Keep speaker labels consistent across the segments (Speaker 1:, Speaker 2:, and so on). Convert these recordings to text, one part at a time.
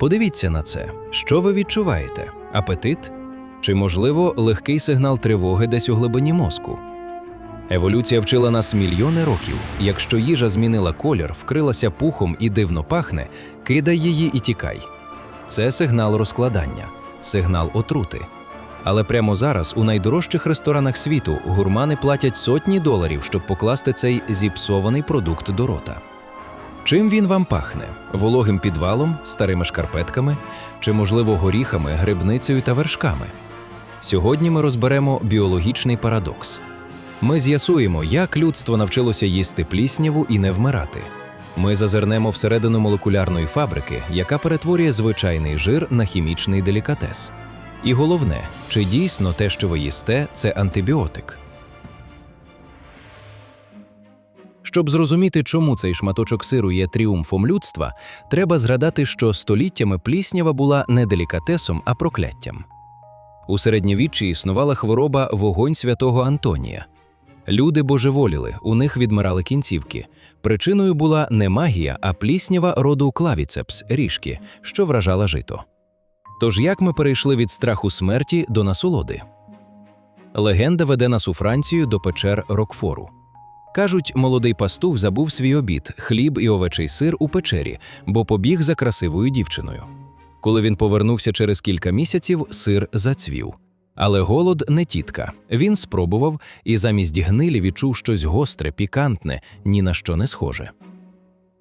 Speaker 1: Подивіться на це. Що ви відчуваєте? Апетит? Чи, можливо, легкий сигнал тривоги десь у глибині мозку? Еволюція вчила нас мільйони років. Якщо їжа змінила колір, вкрилася пухом і дивно пахне, кидай її і тікай. Це сигнал розкладання, сигнал отрути. Але прямо зараз у найдорожчих ресторанах світу гурмани платять сотні доларів, щоб покласти цей зіпсований продукт до рота. Чим він вам пахне? Вологим підвалом, старими шкарпетками чи, можливо, горіхами, грибницею та вершками? Сьогодні ми розберемо біологічний парадокс. Ми з'ясуємо, як людство навчилося їсти плісняву і не вмирати. Ми зазирнемо всередину молекулярної фабрики, яка перетворює звичайний жир на хімічний делікатес. І головне, чи дійсно те, що ви їсте, це антибіотик. Щоб зрозуміти, чому цей шматочок сиру є тріумфом людства, треба згадати, що століттями пліснява була не делікатесом, а прокляттям. У середньовіччі існувала хвороба вогонь святого Антонія. Люди божеволіли, у них відмирали кінцівки. Причиною була не магія, а пліснява роду клавіцепс ріжки, що вражала жито. Тож як ми перейшли від страху смерті до насолоди? Легенда веде нас у Францію до печер Рокфору. Кажуть, молодий пастух забув свій обід, хліб і овечий сир у печері, бо побіг за красивою дівчиною. Коли він повернувся через кілька місяців, сир зацвів. Але голод не тітка. Він спробував і замість гнилі відчув щось гостре, пікантне, ні на що не схоже.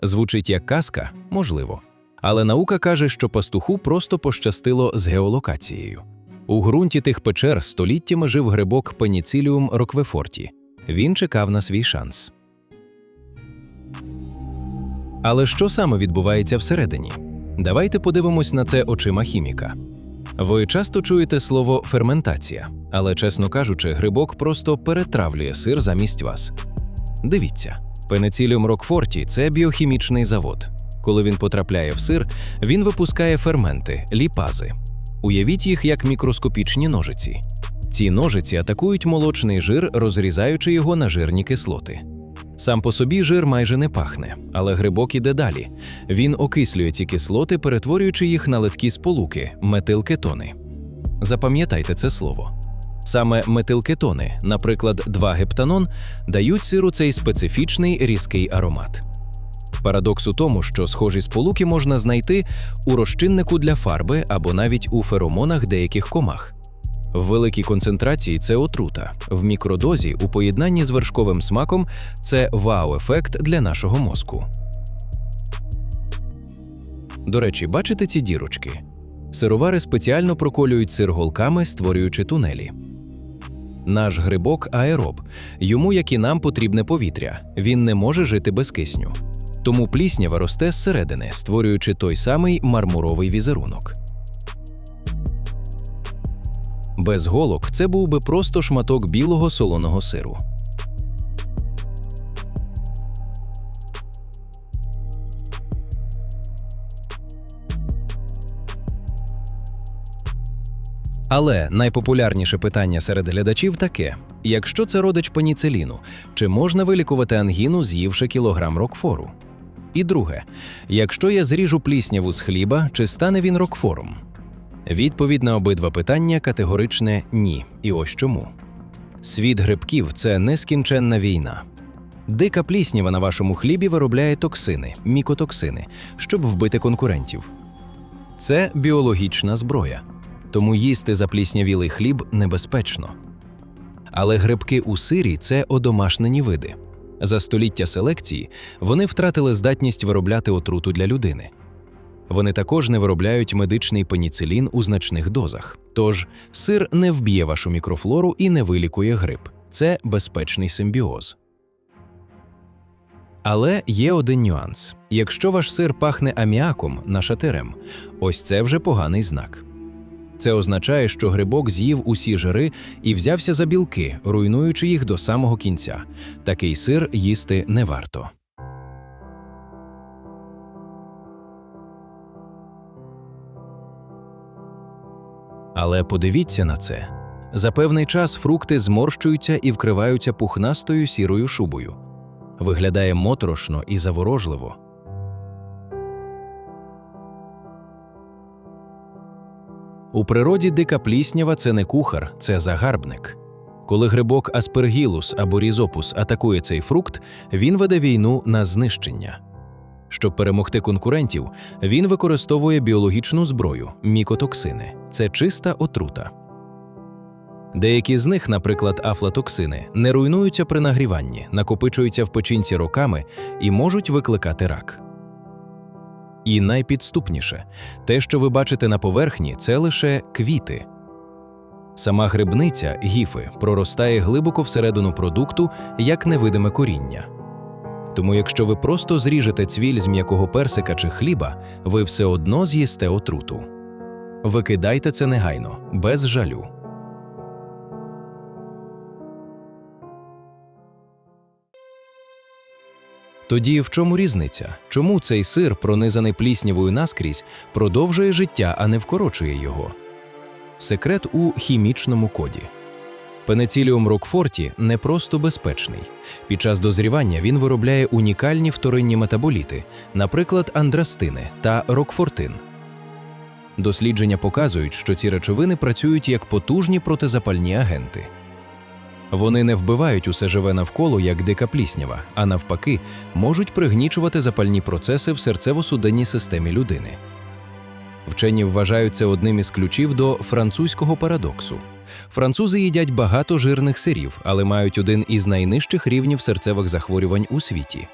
Speaker 1: Звучить як казка, можливо. Але наука каже, що пастуху просто пощастило з геолокацією. У ґрунті тих печер століттями жив грибок Пеніциліум роквефорті. Він чекав на свій шанс. Але що саме відбувається всередині? Давайте подивимось на це очима хіміка. Ви часто чуєте слово ферментація, але, чесно кажучи, грибок просто перетравлює сир замість вас. Дивіться, пенициліум Рокфорті це біохімічний завод. Коли він потрапляє в сир, він випускає ферменти, ліпази. Уявіть їх як мікроскопічні ножиці. Ці ножиці атакують молочний жир, розрізаючи його на жирні кислоти. Сам по собі жир майже не пахне, але грибок іде далі. Він окислює ці кислоти, перетворюючи їх на литкі сполуки метилкетони. Запам'ятайте це слово. Саме метилкетони, наприклад, 2-гептанон, дають сиру цей специфічний різкий аромат. Парадокс у тому, що схожі сполуки можна знайти у розчиннику для фарби або навіть у феромонах деяких комах. В великій концентрації це отрута, в мікродозі у поєднанні з вершковим смаком це вау-ефект для нашого мозку. До речі, бачите ці дірочки? Сировари спеціально проколюють сир голками, створюючи тунелі. Наш грибок аероб. Йому, як і нам, потрібне повітря. Він не може жити без кисню. Тому пліснява росте зсередини, створюючи той самий мармуровий візерунок. Без голок це був би просто шматок білого солоного сиру. Але найпопулярніше питання серед глядачів таке: якщо це родич пеніциліну, чи можна вилікувати ангіну, з'ївши кілограм рокфору? І друге, якщо я зріжу плісняву з хліба, чи стане він рокфором? Відповідь на обидва питання категоричне ні. І ось чому. Світ грибків це нескінченна війна. Дика пліснява на вашому хлібі виробляє токсини, мікотоксини, щоб вбити конкурентів. Це біологічна зброя, тому їсти запліснявілий хліб небезпечно. Але грибки у сирі це одомашнені види. За століття селекції вони втратили здатність виробляти отруту для людини. Вони також не виробляють медичний пеніцилін у значних дозах. Тож сир не вб'є вашу мікрофлору і не вилікує грип. Це безпечний симбіоз. Але є один нюанс: якщо ваш сир пахне аміаком, нашатирем, ось це вже поганий знак. Це означає, що грибок з'їв усі жири і взявся за білки, руйнуючи їх до самого кінця. Такий сир їсти не варто. Але подивіться на це. За певний час фрукти зморщуються і вкриваються пухнастою сірою шубою. Виглядає моторошно і заворожливо. У природі дика пліснява це не кухар, це загарбник. Коли грибок аспергілус або різопус атакує цей фрукт, він веде війну на знищення. Щоб перемогти конкурентів, він використовує біологічну зброю мікотоксини це чиста отрута. Деякі з них, наприклад, афлатоксини, не руйнуються при нагріванні, накопичуються в печінці роками і можуть викликати рак. І найпідступніше те, що ви бачите на поверхні, це лише квіти. Сама грибниця гіфи проростає глибоко всередину продукту як невидиме коріння. Тому, якщо ви просто зріжете цвіль з м'якого персика чи хліба, ви все одно з'їсте отруту. Викидайте це негайно, без жалю. Тоді в чому різниця? Чому цей сир, пронизаний пліснявою наскрізь, продовжує життя, а не вкорочує його? Секрет у хімічному коді. Пенеціліум Рокфорті не просто безпечний. Під час дозрівання він виробляє унікальні вторинні метаболіти, наприклад, андрастини та рокфортин. Дослідження показують, що ці речовини працюють як потужні протизапальні агенти. Вони не вбивають усе живе навколо, як дика пліснява, а навпаки, можуть пригнічувати запальні процеси в серцево-судинній системі людини. Вчені вважають це одним із ключів до французького парадоксу. Французи їдять багато жирних сирів, але мають один із найнижчих рівнів серцевих захворювань у світі.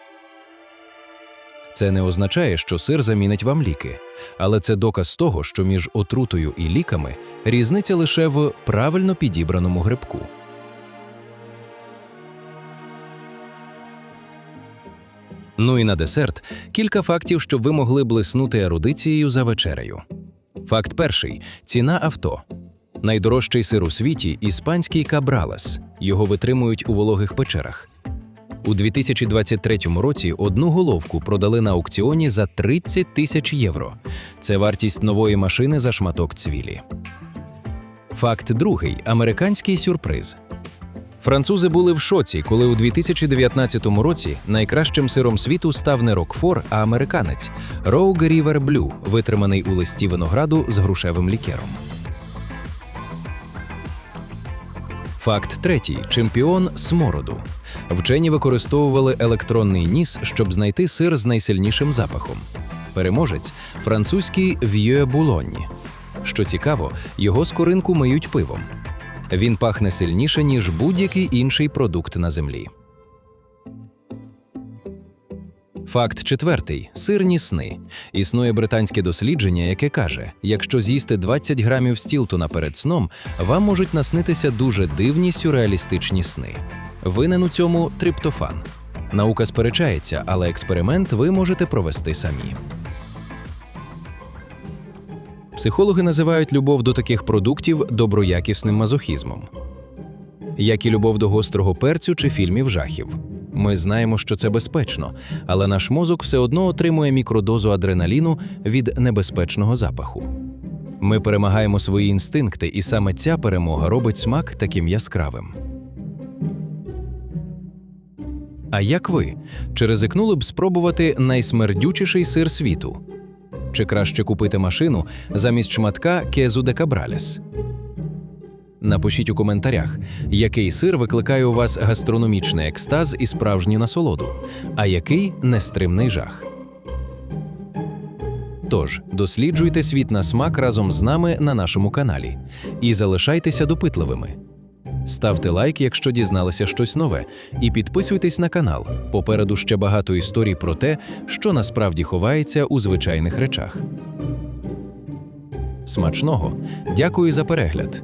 Speaker 1: Це не означає, що сир замінить вам ліки, але це доказ того, що між отрутою і ліками різниця лише в правильно підібраному грибку. Ну і на десерт кілька фактів, щоб ви могли блиснути ерудицією за вечерею. Факт перший: ціна авто. Найдорожчий сир у світі іспанський кабралес. Його витримують у вологих печерах. У 2023 році одну головку продали на аукціоні за 30 тисяч євро. Це вартість нової машини за шматок цвілі. Факт другий американський сюрприз. Французи були в шоці, коли у 2019 році найкращим сиром світу став не Рокфор, а американець Rogue River Blue, витриманий у листі винограду з грушевим лікером. Факт третій чемпіон смороду. Вчені використовували електронний ніс, щоб знайти сир з найсильнішим запахом. Переможець французький В'є Булонні. Що цікаво, його скоринку миють пивом. Він пахне сильніше, ніж будь-який інший продукт на землі. Факт четвертий сирні сни. Існує британське дослідження, яке каже: якщо з'їсти 20 грамів стілтона перед сном, вам можуть наснитися дуже дивні сюрреалістичні сни. Винен у цьому триптофан. Наука сперечається, але експеримент ви можете провести самі. Психологи називають любов до таких продуктів доброякісним мазохізмом, як і любов до гострого перцю чи фільмів жахів. Ми знаємо, що це безпечно, але наш мозок все одно отримує мікродозу адреналіну від небезпечного запаху. Ми перемагаємо свої інстинкти, і саме ця перемога робить смак таким яскравим. А як ви? Чи ризикнули б спробувати найсмердючіший сир світу? Чи краще купити машину замість шматка кезу де кабраліс? Напишіть у коментарях, який сир викликає у вас гастрономічний екстаз і справжню насолоду, а який нестримний жах. Тож досліджуйте світ на смак разом з нами на нашому каналі і залишайтеся допитливими. Ставте лайк, якщо дізналися щось нове, і підписуйтесь на канал. Попереду ще багато історій про те, що насправді ховається у звичайних речах. Смачного! Дякую за перегляд!